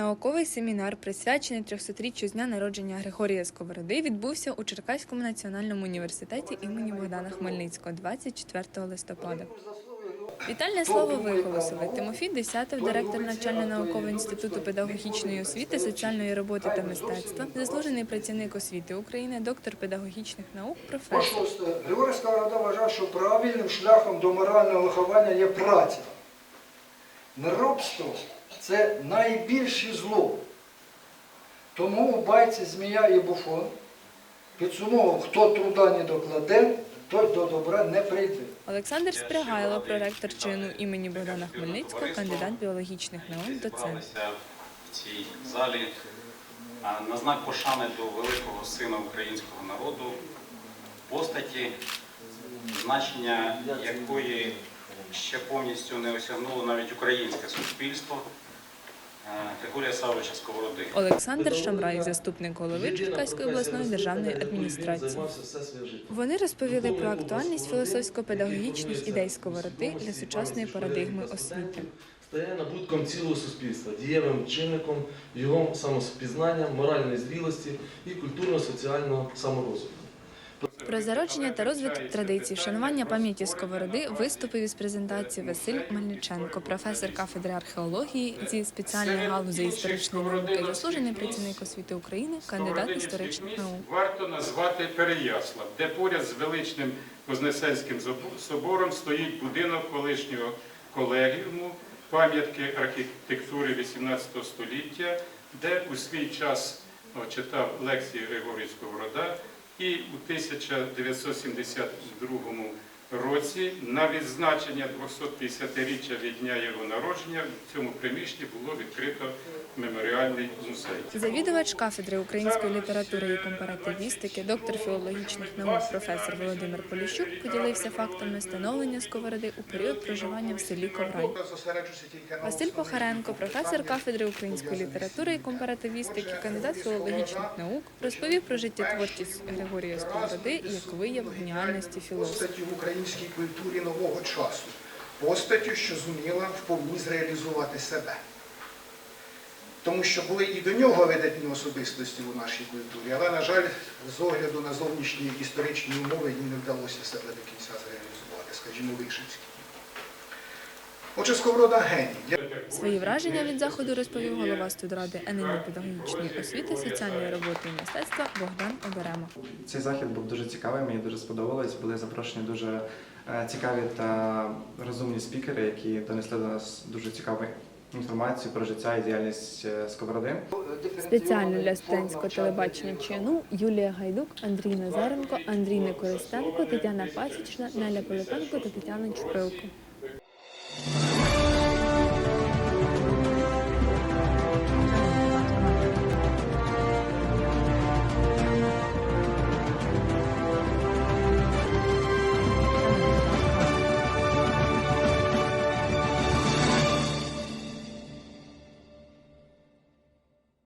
Науковий семінар, присвячений 300-річчю з дня народження Григорія Сковороди, відбувся у Черкаському національному університеті імені Богдана Хмельницького 24 листопада. Вітальне слово виголосили Тимофій Десятов, директор навчально-наукового інституту педагогічної освіти, соціальної роботи та мистецтва, заслужений працівник освіти України, доктор педагогічних наук, професор. Григорій Сковорода вважав, що правильним шляхом до морального виховання є праця. Неробство це найбільше зло. Тому у байці Змія і Буфон підсумовував, хто труда не докладе, той до добра не прийде. Олександр Спрягайло, проректор чину імені Богдана Хмельницького, кандидат біологічних наук, доцент. В цій залі на знак пошани до великого сина українського народу, постаті, значення якої ще повністю не осягнуло навіть українське суспільство е, Григорія Савича Сковороди. Олександр Шамрай, заступник голови Черкаської обласної державної адміністрації. Вони розповіли про актуальність філософсько-педагогічних ідей сковороди для сучасної парадигми освіти. Стає набутком цілого суспільства, дієвим чинником його самоспізнання, моральної зрілості і культурно-соціального саморозвитку. Про зародження та розвиток традицій, вшанування пам'яті сковороди виступив із презентації Василь Мельниченко, професор кафедри археології зі спеціальної галузі історичної науки, заслужений працівник освіти України, кандидат історичних наук. Варто назвати Переяслав, де поряд з величним Вознесенським собором стоїть будинок колишнього колегіуму, пам'ятки архітектури XVIII століття, де у свій час читав лекції Григорій Сковорода, і у 1972 році на відзначення 250-річчя від дня його народження в цьому приміщенні було відкрито меморіальний музей. Завідувач кафедри української літератури і компаративістики, доктор філологічних наук, професор Володимир Поліщук поділився фактами становлення сковороди у період проживання в селі Коврай. Василь Похаренко, професор кафедри української літератури і компаративістики, кандидат філологічних наук, розповів про життєтворчість Григорія Сковороди як вияв геніальності філософа. Українській культурі нового часу, постаттю, що зуміла вповні зреалізувати себе. Тому що були і до нього видатні особистості у нашій культурі, але, на жаль, з огляду на зовнішні історичні умови їм не вдалося себе до кінця зреалізувати, скажімо, Вишинський. Отже, Сковорода геній. Свої враження від заходу розповів голова студради ННІ педагогічної освіти, соціальної роботи і мистецтва Богдан Оберема. Цей захід був дуже цікавий, мені дуже сподобалось. Були запрошені дуже е, цікаві та розумні спікери, які донесли до нас дуже цікаву інформацію про життя і діяльність е, Сковороди. Спеціально для студентського телебачення ЧНУ Юлія Гайдук, Андрій Назаренко, Андрій Никористенко, Тетяна Пасічна, Неля Пилипенко та Тетяна Чупилко.